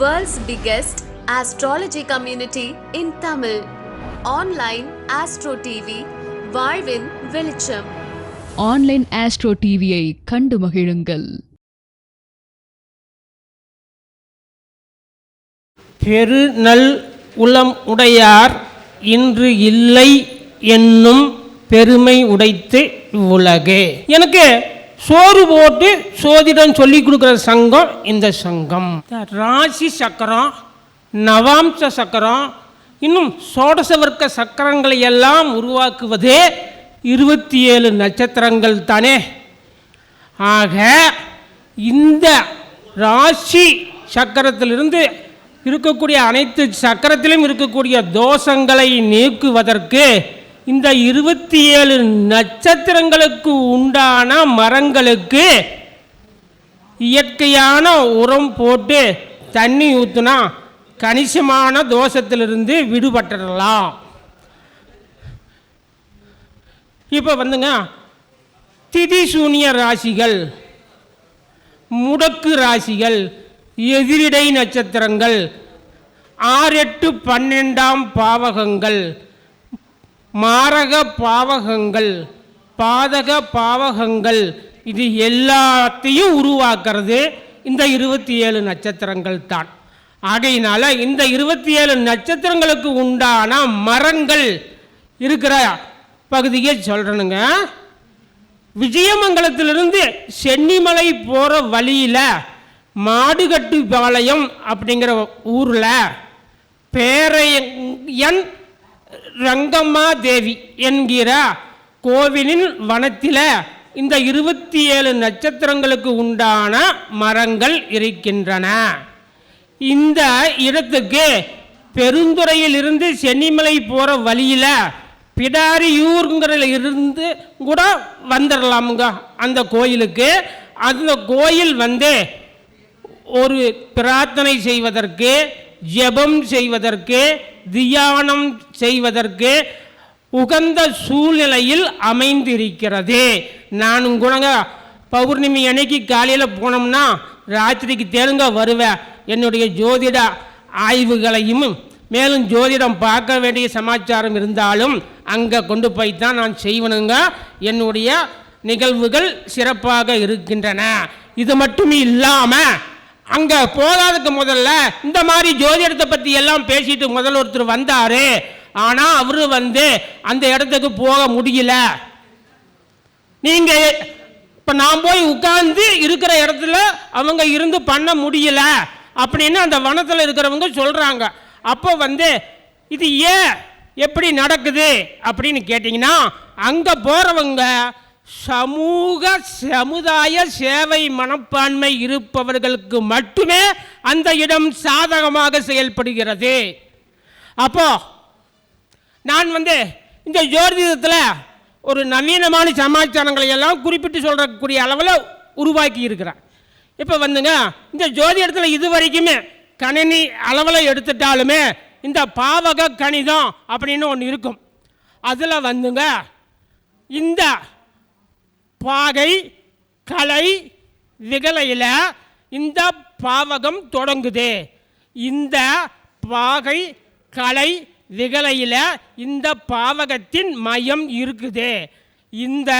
World's biggest astrology community in Tamil. Online Astro TV, வாழ்வின் வெளிச்சம். Online astro டிவியை கண்டு மகிழுங்கள். பெருநல் உளம் உடையார் இன்று இல்லை என்னும் பெருமை உடைத்து உலகே எனக்கு சோறு போட்டு சோதிடம் சொல்லி கொடுக்குற சங்கம் இந்த சங்கம். ராசி சக்கரம் நவாம்ச சக்கரம் இன்னும் சோடச வர்க்க சக்கரங்களை எல்லாம் உருவாக்குவதே இருபத்தி ஏழு நட்சத்திரங்கள் தானே. ஆக இந்த ராசி சக்கரத்திலிருந்து இருக்கக்கூடிய அனைத்து சக்கரத்திலும் இருக்கக்கூடிய தோஷங்களை நீக்குவதற்கு இந்த இருபத்தி ஏழு நட்சத்திரங்களுக்கு உண்டான மரங்களுக்கு இயற்கையான உரம் போட்டு தண்ணி ஊற்றுனா கணிசமான தோஷத்திலிருந்து விடுபட்டுடலாம். இப்போ வந்துங்க திதி சூனிய ராசிகள் முடக்கு ராசிகள் எதிரிடை நட்சத்திரங்கள் ஆறு எட்டு பன்னெண்டாம் பாவகங்கள் மாரக பாவகங்கள் பாதக பாவகங்கள் இது எல்லாத்தையும் உருவாக்குறது இந்த இருபத்தி ஏழு நட்சத்திரங்கள் தான். ஆகையினால இந்த இருபத்தி ஏழு நட்சத்திரங்களுக்கு உண்டான மரங்கள் இருக்கிற பகுதியை சொல்கிறனுங்க விஜயமங்கலத்திலிருந்து சென்னிமலை போகிற வழியில் மாடுகட்டு பாளையம் அப்படிங்கிற ஊரில் பேரையன் ரங்கம்மா தேவி என்கிற கோவிலின் வனத்தில் இந்த இருபத்தி ஏழு நட்சத்திரங்களுக்கு உண்டான மரங்கள் இருக்கின்றன. இந்த இடத்துக்கு பெருந்துறையிலிருந்து சென்னிமலை போகிற வழியில் பிடாரியூருங்கிறதுல இருந்து கூட வந்துடலாமுங்க அந்த கோயிலுக்கு. அந்த கோயில் வந்து ஒரு பிரார்த்தனை செய்வதற்கு ஜெபம் செய்வதற்கு தியானம் செய்வதற்கு உகந்த சூழ்நிலையில் அமைந்திருக்கிறது. நானும் கூடங்க பௌர்ணமி அன்னைக்கு காலையில் போனோம்னா ராத்திரிக்கு தெலுங்க வருவேன் என்னுடைய ஜோதிட ஆய்வுகளையும் மேலும் ஜோதிடம் பார்க்க வேண்டிய சமாச்சாரம் இருந்தாலும் அங்கே கொண்டு போய் தான் நான் செய்வனுங்க. என்னுடைய நிகழ்வுகள் சிறப்பாக இருக்கின்றன. இது மட்டும் இல்லாமல் அங்கே போகாததுக்கு முதல்ல இந்த மாதிரி ஜோதிடத்தை பற்றி எல்லாம் பேசிட்டு முதல்ல ஒருத்தர் வந்தார். ஆனால் அவரு வந்து அந்த இடத்துக்கு போக முடியல. நீங்கள் இப்போ நான் போய் உட்கார்ந்து இருக்கிற இடத்துல அவங்க இருந்து பண்ண முடியல அப்படின்னு அந்த வனத்தில் இருக்கிறவங்க சொல்கிறாங்க அப்போ வந்து இது ஏன் எப்படி நடக்குது அப்படின்னு கேட்டிங்கன்னா அங்கே போகிறவங்க சமூக சமுதாய சேவை மனப்பான்மை இருப்பவர்களுக்கு மட்டுமே அந்த இடம் சாதகமாக செயல்படுகிறது. அப்போ நான் வந்து இந்த ஜோதிடத்தில் ஒரு நவீனமான சமாச்சாரங்களை எல்லாம் குறிப்பிட்டு சொல்கிறக்கூடிய அளவில் உருவாக்கி இருக்கிறேன். இப்போ வந்துங்க இந்த ஜோதிடத்தில் இது வரைக்குமே கணினி அளவில் எடுத்துட்டாலுமே இந்த பாவக கணிதம் அப்படின்னு ஒன்று இருக்கும். அதில் வந்துங்க இந்த பாகை கலை விகலையில் இந்த பாவகம் தொடங்குது. இந்த பாகை கலை விகலையில் இந்த பாவகத்தின் மையம் இருக்குது. இந்த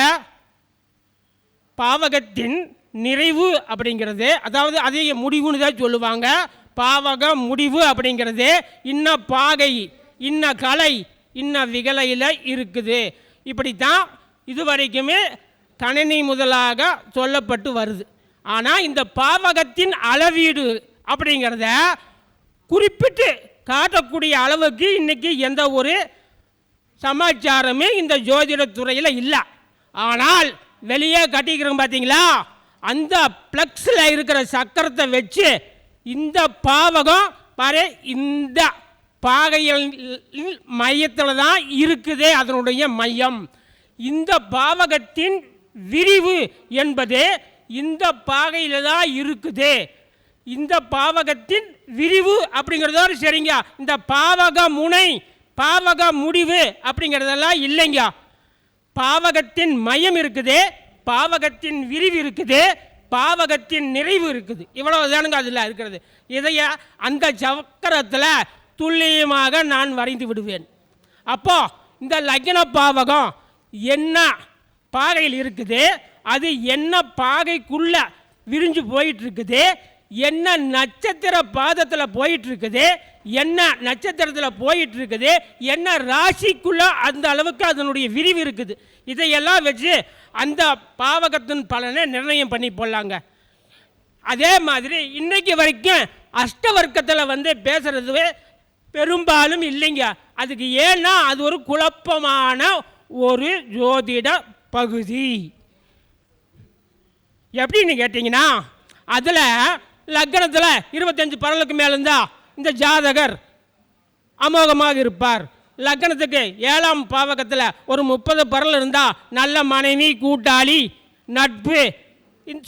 பாவகத்தின் நிறைவு அப்படிங்கிறது அதாவது அதே முடிவுன்னு தான் சொல்லுவாங்க. பாவக முடிவு அப்படிங்கிறது இன்ன பாகை இன்ன கலை இன்ன விகலையில் இருக்குது. இப்படித்தான் இது வரைக்குமே கணினி முதலாக சொல்லப்பட்டு வருது. ஆனால் இந்த பாவகத்தின் அளவீடு அப்படிங்கிறத குறிப்பிட்டு காட்டக்கூடிய அளவுக்கு இன்றைக்கி எந்த ஒரு சமாச்சாரமே இந்த ஜோதிடத்துறையில் இல்லை. ஆனால் வெளியே கட்டிக்கிறோம் பார்த்தீங்களா அந்த ப்ளக்ஸில் இருக்கிற சக்கரத்தை வச்சு இந்த பாவகம் பாரு இந்த பாகையில் மையத்தில் தான் இருக்குது அதனுடைய மையம். இந்த பாவகத்தின் விரிவு என்பது இந்த பாகையில் தான் இருக்குது. இந்த பாவகத்தின் விரிவு அப்படிங்கிறதோடு சரிங்க. இந்த பாவக முனை பாவக முடிவு அப்படிங்கிறதெல்லாம் இல்லைங்க. பாவகத்தின் மையம் இருக்குது பாவகத்தின் விரிவு இருக்குது பாவகத்தின் நிறைவு இருக்குது. இவ்வளவு தானுங்க அதில் இருக்கிறது. இதைய அந்த சக்கரத்தில் துல்லியமாக நான் வரைந்து விடுவேன். அப்போ இந்த லக்ன பாவகம் என்ன பாகையில் இருக்குது. அது என்ன பாகைக்குள்ள விரிஞ்சு போயிட்டு இருக்குது என்ன நட்சத்திர பாதத்தில் போயிட்டு இருக்குது என்ன நட்சத்திரத்தில் போயிட்டு இருக்குது என்ன ராசிக்குள்ள அந்த அளவுக்கு அதனுடைய விரிவு இருக்குது. இதையெல்லாம் வச்சு அந்த பாவகத்தின் பலனை நிர்ணயம் பண்ணி போடலாங்க. அதே மாதிரி இன்னைக்கு வரைக்கும் அஷ்டவர்க்கத்தில் வந்து பேசுறது பெரும்பாலும் இல்லைங்க. அதுக்கு ஏன்னா அது ஒரு குழப்பமான ஒரு ஜோதிட பகுதி. எப்படின்னு கேட்டிங்கன்னா அதில் லக்னத்தில் இருபத்தஞ்சு பரலுக்கு மேலே இருந்தால் இந்த ஜாதகர் அமோகமாக இருப்பார். லக்னத்துக்கு ஏழாம் பாவகத்தில் ஒரு முப்பது பரல் இருந்தால் நல்ல மனைவி கூட்டாளி நட்பு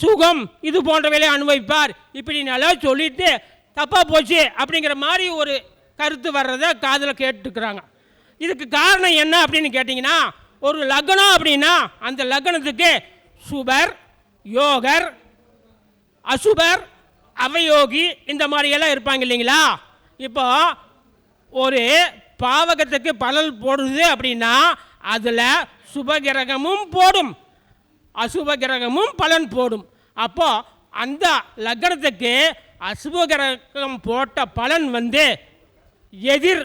சுகம் இது போன்றவைகளை அனுபவிப்பார். இப்படி நல்லா சொல்லிட்டு தப்பாக போச்சு அப்படிங்கிற மாதிரி ஒரு கருத்து வர்றதை காதில் கேட்டுக்கிறாங்க. இதுக்கு காரணம் என்ன அப்படின்னு கேட்டிங்கன்னா ஒரு லக்னம் அப்படின்னா அந்த லக்னத்துக்கு சுபர் யோகர் அசுபர் அவயோகி இந்த மாதிரியெல்லாம் இருப்பாங்க இல்லைங்களா? இப்போ ஒரு பாவகத்துக்கு பலன் போடுது அப்படின்னா அதில் சுபகிரகமும் போடும். அசுப கிரகமும் பலன் போடும். அப்போ அந்த லக்னத்துக்கு அசுப கிரகம் போட்ட பலன் வந்து எதிர்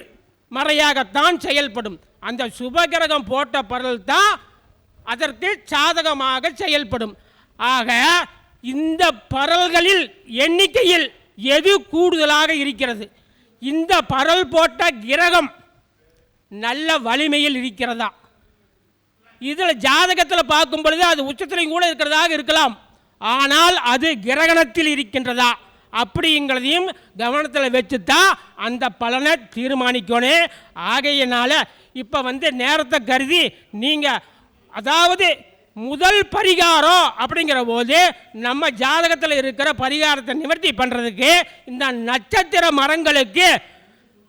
மறையாகத்தான் செயல்படும். அந்த சுப கிரகம் போட்ட பொருள் தான் அதற்கு சாதகமாக செயல்படும். ஆக இந்த பரல்களில் எண்ணிக்கையில் எது கூடுதலாக இருக்கிறது? இந்த பரல் போட்ட கிரகம் நல்ல வலிமையில் இருக்கிறதா? இதில் ஜாதகத்தில் பார்க்கும் பொழுது அது உச்சத்திலையும் கூட இருக்கிறதாக இருக்கலாம். ஆனால் அது கிரகணத்தில் இருக்கின்றதா? அப்படிங்கிறதையும் கவனத்தில் வச்சு தான் அந்த பலனை தீர்மானிக்கணும் ஆகையினால் இப்போ வந்து நேரத்தை கருதி நீங்கள் அதாவது முதல் பரிகாரம் அப்படிங்கிற போது நம்ம ஜாதகத்தில் இருக்கிற பரிகாரத்தை நிவர்த்தி பண்ணுறதுக்கு இந்த நட்சத்திர மரங்களுக்கு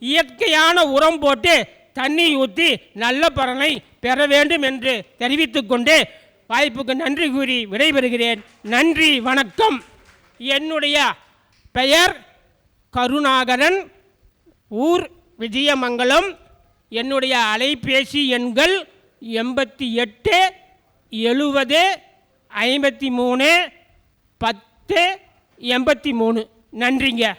இயற்கையான உரம் போட்டு தண்ணி ஊற்றி நல்ல பலனை பெற வேண்டும் என்று தெரிவித்துக்கொண்டு வாய்ப்புக்கு நன்றி கூறி விடைபெறுகிறேன். நன்றி வணக்கம். என்னுடைய பெயர் கருணாகரன் ஊர் விஜயமங்கலம் என்னுடைய அலைபேசி எண்கள் எண்பத்தி எட்டு எழுபது ஐம்பத்தி மூணு பத்து எண்பத்தி மூணு. நன்றிங்க.